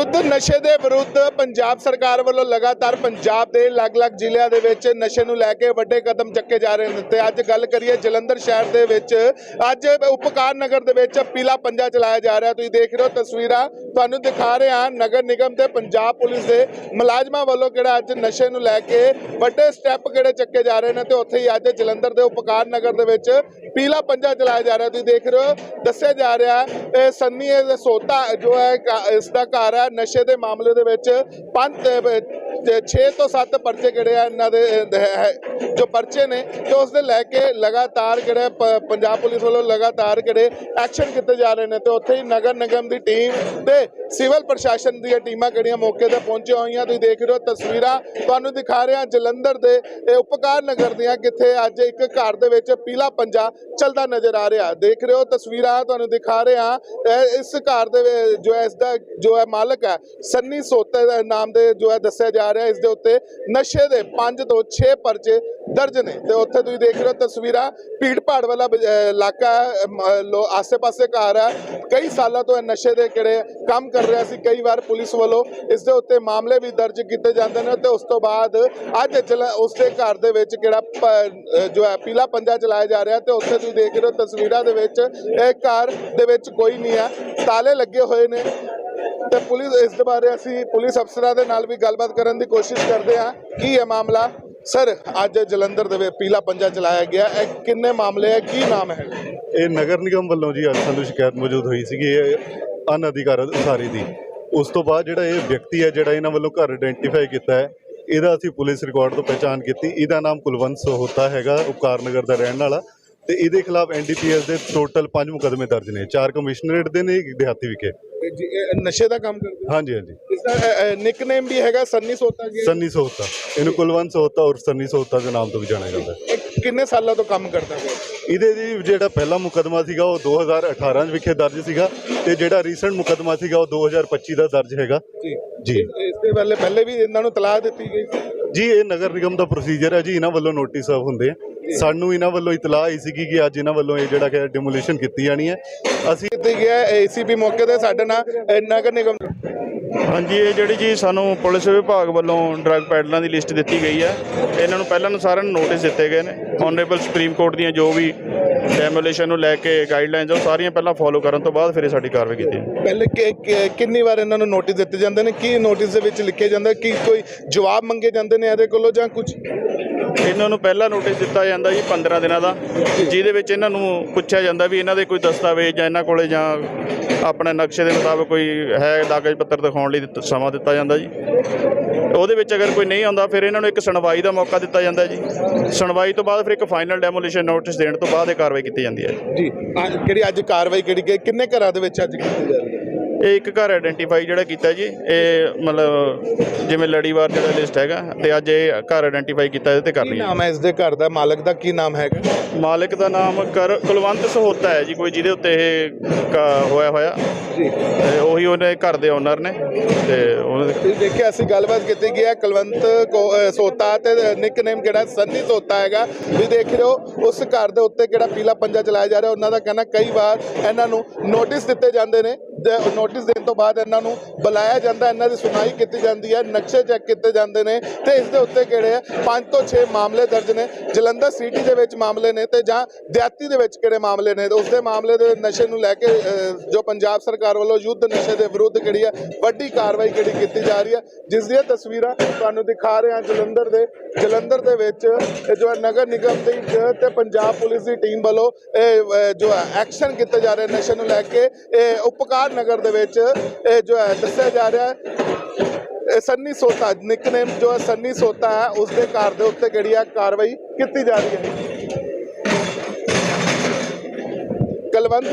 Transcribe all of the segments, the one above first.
ਯੁੱਧ ਨਸ਼ੇ ਦੇ ਵਿਰੁੱਧ ਪੰਜਾਬ ਸਰਕਾਰ ਵੱਲੋਂ ਲਗਾਤਾਰ ਪੰਜਾਬ ਦੇ ਅਲੱਗ-ਅਲੱਗ ਜ਼ਿਲ੍ਹਿਆਂ ਦੇ ਵਿੱਚ ਨਸ਼ੇ ਨੂੰ ਲੈ ਕੇ ਵੱਡੇ ਕਦਮ ਚੱਕੇ ਜਾ ਰਹੇ ਨੇ ਤੇ ਅੱਜ ਗੱਲ ਕਰੀਏ ਜਲੰਧਰ ਸ਼ਹਿਰ ਦੇ ਵਿੱਚ, ਅੱਜ ਉਪਕਾਰ ਨਗਰ ਦੇ ਵਿੱਚ ਪੀਲਾ ਪੰਜਾ ਚਲਾਇਆ ਜਾ ਰਿਹਾ। ਤੁਸੀਂ ਦੇਖ ਰਹੇ ਹੋ ਤਸਵੀਰਾਂ, ਤੁਹਾਨੂੰ ਦਿਖਾ ਰਹੇ ਹਾਂ ਨਗਰ ਨਿਗਮ ਤੇ ਪੰਜਾਬ ਪੁਲਿਸ ਦੇ ਮੁਲਾਜ਼ਮਾਂ ਵੱਲੋਂ ਕਿਹੜਾ ਅੱਜ ਨਸ਼ੇ ਨੂੰ ਲੈ ਕੇ ਵੱਡੇ ਸਟੈਪ ਕਿਹੜੇ ਚੱਕੇ ਜਾ ਰਹੇ ਨੇ ਤੇ ਉੱਥੇ ਹੀ ਅੱਜ ਜਲੰਧਰ ਦੇ ਉਪਕਾਰ ਨਗਰ ਦੇ ਵਿੱਚ ਪੀਲਾ ਪੰਜਾ ਚਲਾਇਆ ਜਾ ਰਿਹਾ, ਤੁਸੀਂ ਦੇਖ ਰਹੇ ਹੋ, ਦੱਸਿਆ ਜਾ ਰਿਹਾ ਇਹ ਸੰਨੀ, ਇਹ ਸੋਤਾ ਜੋ ਹੈ ਘ- ਇਸ ਦਾ ਘਰ ਹੈ, ਨਸ਼ੇ ਦੇ ਮਾਮਲੇ ਦੇ ਵਿੱਚ ਪੰਜ 6 ਤੋਂ 7 ਪਰਚੇ ਕਿਹੜੇ ਆ ਇਹਨਾਂ ਦੇ ਅਹ, ਹੈ- ਜੋ ਪਰਚੇ ਨੇ ਤੇ ਉਸ ਦੇ ਲੈ ਕੇ ਲਗਾਤਾਰ ਕਿਹੜੇ ਪ- ਪੰਜਾਬ ਪੁਲਿਸ ਵੱਲੋਂ ਲਗਾਤਾਰ ਜਿਹੜੇ ਐਕਸ਼ਨ ਕੀਤੇ ਜਾ ਰਹੇ ਨੇ ਤੇ ਉੱਥੇ ਹੀ ਨਗਰ ਨਿਗਮ ਦੀ ਟੀਮ ਤੇ ਸਿਵਲ ਪ੍ਰਸ਼ਾਸਨ ਦੀਆਂ ਟੀਮਾਂ ਕਿਹੜੀਆਂ ਮੌਕੇ ਤੇ ਪਹੁੰਚੀਆਂ ਹੋਈਆਂ ਤੁਸੀਂ ਦੇਖ ਰਹੇ ਹੋ ਤਸਵੀਰਾਂ। ਤੁਹਾਨੂੰ ਦਿਖਾ ਰਹੇ ਹਾਂ ਜਲੰਧਰ ਦੇ ਇਹ ਉਪਕਾਰ ਨਗਰ ਦੀਆਂ ਕਿੱਥੇ ਅੱਜ ਇੱਕ ਘਰ ਦੇ ਵਿੱਚ ਪੀਲਾ ਪੰਜਾ ਚਲਦਾ ਨਜ਼ਰ ਆ ਰਿਹਾ। ਦੇਖ ਰਹੇ ਹੋ ਤਸਵੀਰਾਂ ਤੁਹਾਨੂੰ ਦਿਖਾ ਰਹੇ ਹਾਂ ਇਸ ਘਰ ਦੇ ਜੋ ਹੈ ਇਸ ਦਾ ਜੋ ਹੈ ਮਾਲਕ ਹੈ ਸੰਨੀ ਸੋਤੇ ਨਾਮ ਦੇ ਜੋ ਹੈ ਦੱਸਿਆ ਜਾ ਰਿਹਾ ਇਸ ਦੇ ਉੱਤੇ ਨਸ਼ੇ ਦੇ 5 ਤੋਂ 6 ਪਰਚੇ ਦਰਜ ਨੇ। ਤੇ ਉੱਥੇ ਤੁਸੀਂ ਦੇਖ ਰਹੇ ਹੋ ਤਸਵੀਰਾਂ, ਭੀੜ ਭਾੜ ਵਾਲਾ ਇਲਾਕਾ ਆਸੇ-ਪਾਸੇ ਘਰ ਹੈ। ਕਈ ਸਾਲਾਂ ਤੋਂ ਇਹ ਨਸ਼ੇ ਦੇ ਕਿਹੜੇ ਕੰਮ ਕਰ ਰਿਹਾ ਸੀ, ਕਈ ਵਾਰ ਪੁਲਿਸ ਵੱਲੋਂ ਇਸ ਦੇ ਉੱਤੇ ਮਾਮਲੇ ਵੀ ਦਰਜ ਕੀਤੇ ਜਾਂਦੇ ਨੇ। ਤੇ ਉਸ ਤੋਂ ਬਾਅਦ ਅੱਜ ਚਲ, ਉਸ ਦੇ ਘਰ ਦੇ ਵਿੱਚ ਕਿਹੜਾ ਜੋ ਹੈ, ਪੀਲਾ ਪੰਜਾ ਚਲਾਇਆ ਜਾ ਰਿਹਾ ਤੇ ਉੱਥੇ ਤੁਸੀਂ ਦੇਖ ਰਹੇ ਹੋ ਤਸਵੀਰਾਂ ਦੇ ਵਿੱਚ ਇਹ ਘਰ ਦੇ ਵਿੱਚ ਕੋਈ ਨਹੀਂ ਹੈ। ਤਾਲੇ ਲੱਗੇ ਹੋਏ ਨੇ। ਤੇ ਪੁਲਿਸ ਇਸ ਦੇ ਬਾਰੇ ਅਸੀਂ ਪੁਲਿਸ ਅਫਸਰਾਂ ਦੇ ਨਾਲ ਵੀ ਗੱਲਬਾਤ ਕਰਨ ਦੀ ਕੋਸ਼ਿਸ਼ ਕਰਦੇ ਹਾਂ। ਕੀ ਹੈ ਮਾਮਲਾ? ਸਰ, ਅੱਜ ਜਲੰਧਰ ਦੇ ਵਿੱਚ ਪੀਲਾ ਪੰਜਾ ਚਲਾਇਆ ਗਿਆ। ਇਹ ਕਿੰਨੇ ਮਾਮਲੇ ਹੈ ਕੀ ਨਾਮ ਹੈ? ਇਹ ਨਗਰ ਨਿਗਮ ਵੱਲੋਂ ਜੀ ਅੱਜ ਸਾਨੂੰ ਸ਼ਿਕਾਇਤ ਮੌਜੂਦ ਹੋਈ ਸੀਗੀ, ਇਹ ਅਨਅਧਿਕਾਰਤ ਉਸਾਰੀ ਦੀ। ਉਸ ਤੋਂ ਬਾਅਦ ਜਿਹੜਾ ਇਹ ਵਿਅਕਤੀ ਹੈ, ਜਿਹੜਾ ਇਹਨਾਂ ਵੱਲੋਂ ਘਰ ਆਇਡੈਂਟੀਫਾਈ ਕੀਤਾ ਹੈ, ਇਹਦਾ ਅਸੀਂ ਪੁਲਿਸ ਰਿਕਾਰਡ ਤੋਂ ਪਛਾਣ ਕੀਤੀ। ਇਹਦਾ ਨਾਮ ਕੁਲਵੰਤ ਸਹੋਤਾ ਹੈਗਾ, ਉਪਕਾਰ ਨਗਰ ਦਾ ਰਹਿਣ ਵਾਲਾ। ਤੇ ਇਹਦੇ ਖਿਲਾਫ ਐਨਡੀਪੀਐਸ ਦੇ ਟੋਟਲ 5 ਮੁਕਦਮੇ ਦਰਜ ਨੇ। ਚਾਰ ਕਮਿਸ਼ਨਰੇਟ ਦੇ ਨੇ, ਇੱਕ ਦਿਹਾਤੀ ਵਿਖੇ। ਜੀ- ਇਹ ਨਸ਼ੇ ਦਾ ਕੰਮ ਕਰਦੇ ਹਾਂਜੀ ਹਾਂਜੀ। ਇਸ ਦਾ ਨਿਕਨੇਮ ਵੀ ਹੈਗਾ ਸੰਨੀ ਸੋਤਾ ਜੀ? ਸੰਨੀ ਸਹੋਤਾ ਇਹਨੂੰ ਕੁਲਵੰਤ ਸਹੋਤਾ ਔਰ ਸੰਨੀ ਸਹੋਤਾ ਦੇ ਨਾਮ ਤੋਂ ਵੀ ਜਾਣਿਆ ਜਾਂਦਾ ਹੈ। ਇਹ ਕਿੰਨੇ ਸਾਲਾਂ ਤੋਂ ਕੰਮ ਕਰਦਾ ਹੈ ਇਹਦੇ ਜੀ ਜਿਹੜਾ ਪਹਿਲਾ ਮੁਕਦਮਾ ਸੀਗਾ ਉਹ 2018 ਵਿਖੇ ਦਰਜ ਸੀਗਾ ਤੇ ਜਿਹੜਾ ਰੀਸੈਂਟ ਮੁਕਦਮਾ ਸੀਗਾ ਉਹ 2025 ਦਾ ਦਰਜ ਹੈਗਾ। ਜੀ। ਜੀ। ਇਸ ਦੇ ਪਹਿਲੇ ਪਹਿਲੇ ਵੀ ਇਹਨਾਂ ਨੂੰ ਤਲਾਹ ਦਿੱਤੀ ਗਈ ਸੀ? ਜੀ ਇਹ ਨਗਰ ਨਿਗਮ ਦਾ ਪ੍ਰੋਸੀਜਰ ਹੈ ਜੀ ਇਹਨਾਂ ਵੱਲੋਂ ਨੋਟਿਸ ਸਰਵ ਹੁੰਦੇ ਆ। ਸਾਨੂੰ ਇਹਨਾਂ ਵੱਲੋਂ ਇਤਲਾਹ ਆਈ ਸੀਗੀ ਕਿ ਅੱਜ ਇਹਨਾਂ ਵੱਲੋਂ ਇਹ ਜਿਹੜਾ ਕਿ ਡਿਮੋਲੀਸ਼ਨ ਕੀਤੀ ਜਾਣੀ ਹੈ। ਅਸੀਂ ਕੀਤੀ ਗਿਆ ਏਸੀਪੀ ਮੌਕੇ ਤੇ ਸਾਡੇ ਨਾਲ ਇਹ ਨਗਰ ਨਿਗਮ ਹਾਂਜੀ ਇਹ ਜਿਹੜੀ ਜੀ ਸਾਨੂੰ ਪੁਲਿਸ ਵਿਭਾਗ ਵੱਲੋਂ ਡਰੱਗ ਪੈਡਲਾਂ ਦੀ ਲਿਸਟ ਦਿੱਤੀ ਗਈ ਹੈ। ਇਹਨਾਂ ਨੂੰ ਪਹਿਲਾਂ ਨੂੰ ਸਾਰਿਆਂ ਨੂੰ ਨੋਟਿਸ ਦਿੱਤੇ ਗਏ ਨੇ। ਆਨਰੇਬਲ ਸੁਪਰੀਮ ਕੋਰਟ ਦੀਆਂ ਜੋ ਵੀ ਡੈਮੋਲੇਸ਼ਨ ਨੂੰ ਲੈ ਕੇ ਗਾਈਡਲਾਈਨਸ ਉਹ ਸਾਰੀਆਂ ਪਹਿਲਾਂ ਫੋਲੋ ਕਰਨ ਤੋਂ ਬਾਅਦ ਫਿਰ ਇਹ ਸਾਡੀ ਕਾਰਵਾਈ ਕੀਤੀ ਹੈ ਪਹਿਲੇ ਕਿ- ਕਿ- ਕਿੰਨੀ ਵਾਰ ਇਹਨਾਂ ਨੂੰ ਨੋਟਿਸ ਦਿੱਤੇ ਜਾਂਦੇ ਨੇ? ਕੀ ਨੋਟਿਸ ਦੇ ਵਿੱਚ ਲਿਖਿਆ ਜਾਂਦਾ? ਕੀ ਕੋਈ ਜਵਾਬ ਮੰਗੇ ਜਾਂਦੇ ਨੇ ਇਹਦੇ ਕੋਲੋਂ ਜਾਂ ਕੁਝ ਇਹਨਾਂ ਨੂੰ ਪਹਿਲਾ ਨੋਟਿਸ ਦਿੱਤਾ ਜਾਂਦਾ ਜੀ 15 ਦਿਨਾਂ ਦਾ, ਜਿਹਦੇ ਵਿੱਚ ਇਹਨਾਂ ਨੂੰ ਪੁੱਛਿਆ ਜਾਂਦਾ ਵੀ ਇਹਨਾਂ ਦੇ ਕੋਈ ਦਸਤਾਵੇਜ਼ ਜਾਂ ਇਹਨਾਂ ਕੋਲੇ ਜਾਂ ਆਪਣੇ ਨਕਸ਼ੇ ਦੇ ਮੁਤਾਬਕ ਕੋਈ ਹੈ ਕਾਗਜ਼ ਪੱਤਰ ਦਿਖਾਉਣ ਲਈ ਦਿੱਤਾ- ਸਮਾਂ ਦਿੱਤਾ ਜਾਂਦਾ ਜੀ। ਉਹਦੇ ਵਿੱਚ ਅਗਰ ਕੋਈ ਨਹੀਂ ਆਉਂਦਾ, ਫਿਰ ਇਹਨਾਂ ਨੂੰ ਇੱਕ ਸੁਣਵਾਈ ਦਾ ਮੌਕਾ ਦਿੱਤਾ ਜਾਂਦਾ ਜੀ। ਸੁਣਵਾਈ ਤੋਂ ਬਾਅਦ ਫਿਰ ਇੱਕ ਫਾਈਨਲ ਡੈਮੋਲੀਸ਼ਨ ਨੋਟਿਸ ਦੇਣ ਤੋਂ ਬਾਅਦ ਇਹ ਕਾਰਵਾਈ ਕੀਤੀ ਜਾਂਦੀ ਹੈ ਜੀ। ਅੱਜ ਕਿਹੜੀ ਅੱਜ ਕਾਰਵਾਈ ਕਿਹੜੀ ਕਿ- ਕਿੰਨੇ ਘਰਾਂ ਦੇ ਵਿੱਚ ਅੱਜ ਕੀਤੀ ਜਾ ਰਹੀ ਹੈ? ਇਹ ਇੱਕ ਘਰ ਆਇਡੈਂਟੀਫਾਈ ਜਿਹੜਾ ਕੀਤਾ ਜੀ ਇਹ ਮਤਲਬ ਜਿਵੇਂ ਲੜੀਵਾਰ ਜਿਹੜਾ ਲਿਸਟ ਹੈਗਾ ਤੇ ਅੱਜ ਇਹ ਘਰ ਆਇਡੈਂਟੀਫਾਈ ਕੀਤਾ ਇਹਦੇ ਤੇ ਕਰ ਕੀ ਰਹੀ ਹੈ। ਨਾਮ ਹੈ ਇਸ ਦੇ ਘਰ ਦਾ? ਮਾਲਕ ਦਾ ਕੀ ਨਾਮ ਹੈਗਾ? ਮਾਲਕ ਦਾ ਨਾਮ ਕਰ ਕੁਲਵੰਤ ਸਹੋਤਾ ਹੈ ਜੀ ਕੋਈ ਜਿਹਦੇ ਉੱਤੇ ਇਹ ਕ- ਹੋਇਆ ਹੋਇਆ। ਜੀ। ਤੇ ਉਹੀ ਉਹਨੇ ਘਰ ਦੇ ਓਨਰ ਨੇ ਤੇ ਤੁਸੀਂ ਦੇਖਿਆ ਅਸੀਂ ਗੱਲਬਾਤ ਕੀਤੀ ਗਈ ਹੈ ਕੁਲਵੰਤ ਕੋ- ਅਹ ਸੋਤਾ ਤੇ ਨਿਕਨੇਮ ਕਿਹੜਾ? ਸੰਨੀ ਸੋਤਾ ਹੈਗਾ। ਤੁਸੀਂ ਦੇਖ ਰਹੇ ਹੋ ਉਸ ਘਰ ਦੇ ਉੱਤੇ ਕਿਹੜਾ ਪੀਲਾ ਪੰਜਾ ਚਲਾਇਆ ਜਾ ਰਿਹਾ ਉਹਨਾਂ ਦਾ ਕਹਿਣਾ ਕਈ ਵਾਰ ਇਹਨਾਂ ਨੂੰ ਨੋਟਿਸ ਦਿੱਤੇ ਜਾਂਦੇ ਨੇ। ਨੋਟਿਸ ਦੇਣ ਤੋਂ ਬਾਅਦ ਇਹਨਾਂ ਨੂੰ ਬੁਲਾਇਆ ਜਾਂਦਾ, ਇਹਨਾਂ ਦੀ ਸੁਣਾਈ ਕੀਤੀ ਜਾਂਦੀ ਹੈ, ਨਕਸ਼ੇ ਚੈੱਕ ਕੀਤੇ ਜਾਂਦੇ ਨੇ ਤੇ ਇਸ ਦੇ ਉੱਤੇ ਕਿਹੜੇ ਆ 5 ਤੋਂ 6 ਮਾਮਲੇ ਦਰਜ ਨੇ, ਜਲੰਧਰ ਸਿਟੀ ਦੇ ਵਿੱਚ ਮਾਮਲੇ ਨੇ ਤੇ ਜਾਂ ਦਿਹਾਤੀ ਦੇ ਵਿੱਚ ਕਿਹੜੇ ਮਾਮਲੇ ਨੇ, ਤੇ ਉਸ ਦੇ ਮਾਮਲੇ ਦੇ ਨਸ਼ੇ ਨੂੰ ਲੈ ਕੇ ਜੋ ਪੰਜਾਬ ਸਰਕਾਰ ਵੱਲੋਂ ਯੁੱਧ ਨਸ਼ੇ ਦੇ ਵਿਰੁੱਧ ਕਿਹੜੀ ਹੈ ਵੱਡੀ ਕਾਰਵਾਈ ਕਿਹੜੀ ਕੀਤੀ ਜਾ ਰਹੀ ਹੈ ਜਿਸ ਦੀਆਂ ਤਸਵੀਰਾਂ ਤੁਹਾਨੂੰ ਦਿਖਾ ਰਹੇ ਹਾਂ ਜਲੰਧਰ ਦੇ ਜਲੰਧਰ ਦੇ ਵਿੱਚ ਜੋ ਹੈ ਨਗਰ ਨਿਗਮ ਦੀ ਜ- ਤੇ ਪੰਜਾਬ ਪੁਲਿਸ ਦੀ ਟੀਮ ਵੱਲੋਂ ਇਹ ਜੋ ਹੈ ਐਕਸ਼ਨ ਕੀਤੇ ਜਾ ਰਹੇ ਨਸ਼ੇ ਨੂੰ ਲੈ ਕੇ, ਇਹ ਉਪਕਾਰ ਨਗਰ ਦੇ ਵਿੱਚ ਇਹ ਜੋ ਹੈ ਦੱਸਿਆ ਜਾ ਰਿਹਾ ਹੈ। ਸੰਨੀ ਸੋਤਾ ਨਿਕਨੇਮ ਜੋ ਹੈ ਸੰਨੀ ਸੋਤਾ ਹੈ ਉਸ ਦੇ ਘਰ ਦੇ ਉੱਤੇ ਜਿਹੜੀ ਹੈ ਕਾਰਵਾਈ ਕੀਤੀ ਜਾ ਰਹੀ ਹੈ। ਕਲਵੰਤ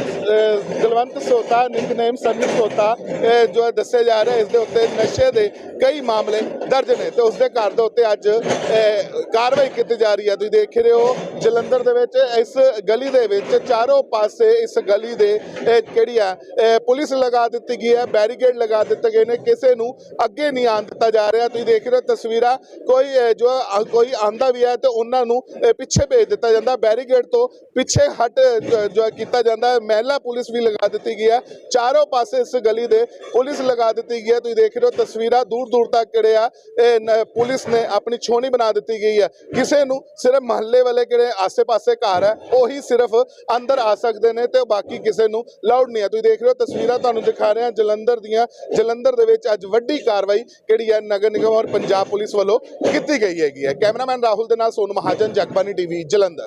ਕਲਵੰਤ ਸੋਤਾ ਨਿਕਨੇਮ ਸੰਨੀ ਸੋਤਾ ਜੋ ਹੈ ਦੱਸਿਆ ਜਾ ਰਿਹਾ ਇਸ ਦੇ ਉੱਤੇ ਨਸ਼ੇ ਦੇ ਕਈ ਮਾਮਲੇ ਦਰਜ ਨੇ ਤੇ ਉਸ ਦੇ ਘਰ ਦੇ ਉੱਤੇ ਅੱਜ ਅਹ, ਕਾਰਵਾਈ ਕੀਤੀ ਜਾ ਰਹੀ ਹੈ। ਤੁਸੀਂ ਦੇਖ ਰਹੇ ਹੋ ਜਲੰਧਰ ਦੇ ਵਿੱਚ, ਇਸ ਗਲੀ ਦੇ ਵਿੱਚ, ਚਾਰੋਂ ਪਾਸੇ ਇਸ ਗਲੀ ਦੇ, ਇਹ ਕਿਹੜੀ ਆ ਪੁਲਿਸ ਲਗਾ ਦਿੱਤੀ ਗਈ ਹੈ, ਬੈਰੀਕੇਡ ਲਗਾ ਦਿੱਤੇ ਗਏ ਨੇ, ਕਿਸੇ ਨੂੰ ਅੱਗੇ ਨਹੀਂ ਆਉਣ ਦਿੱਤਾ ਜਾ ਰਿਹਾ। ਤੁਸੀਂ ਦੇਖ ਰਹੇ ਹੋ ਤਸਵੀਰਾਂ, ਕੋਈ ਜੋ ਕੋਈ ਆਂਦਾ ਵੀ ਹੈ ਤੇ ਉਹਨਾਂ ਨੂੰ ਪਿੱਛੇ ਭੇਜ ਦਿੱਤਾ ਜਾਂਦਾ। ਬੈਰੀਕੇਡ ਤੋਂ ਪਿੱਛੇ ਹਟ ਜੋ ਕੀਤਾ ਜਾਂਦਾ ਹੈ। ਮਹਿਲਾ ਪੁਲਿਸ ਵੀ ਲਗਾ ਦਿੱਤੀ ਗਈ ਹੈ। ਚਾਰੋਂ ਪਾਸੇ ਇਸ ਗਲੀ ਦੇ ਪੁਲਿਸ ਲਗਾ ਦਿੱਤੀ ਗਈ ਹੈ। ਤੁਸੀਂ ਦੇਖ ਰਹੇ ਹੋ ਤਸਵੀਰਾਂ ਦੂਰ ਦੂਰ ਤੱਕ ਕਿਹੜੇ ਆ ਪੁਲਿਸ ਨੇ ਆਪਣੀ ਛੋਣੀ ਬਣਾ ਦਿੱਤੀ ਗਈ ਹੈ। ਕਿਸੇ ਨੂੰ ਸਿਰਫ ਮਹੱਲੇ ਵਾਲੇ ਕਿਹੜੇ ਆਸੇ-ਪਾਸੇ ਘਰ ਹੈ, ਉਹੀ ਸਿਰਫ ਅੰਦਰ ਆ ਸਕਦੇ ਨੇ ਤੇ ਬਾਕੀ ਕਿਸੇ ਨੂੰ ਲਾਊਡ ਨਹੀਂ ਹੈ। ਤੁਸੀਂ ਦੇਖ ਰਹੇ ਹੋ, ਤਸਵੀਰਾਂ ਤੁਹਾਨੂੰ ਦਿਖਾ ਰਹੇ ਹਾਂ ਜਲੰਧਰ ਦੀਆਂ। ਜਲੰਧਰ ਦੇ ਵਿੱਚ ਅੱਜ ਵੱਡੀ ਕਾਰਵਾਈ ਕਿਹੜੀ ਹੈ? ਨਗਰ ਨਿਗਮ ਔਰ ਪੰਜਾਬ ਪੁਲਿਸ ਵੱਲੋਂ ਕੀਤੀ ਗਈ ਹੈਗੀ ਹੈ। ਕੈਮਰਾਮੈਨ ਰਾਹੁਲ ਦੇ ਨਾਲ ਸੋਨ ਮਹਾਜਨ ਜਗਬਾਨੀ ਟੀਵੀ, ਜਲੰਧਰ।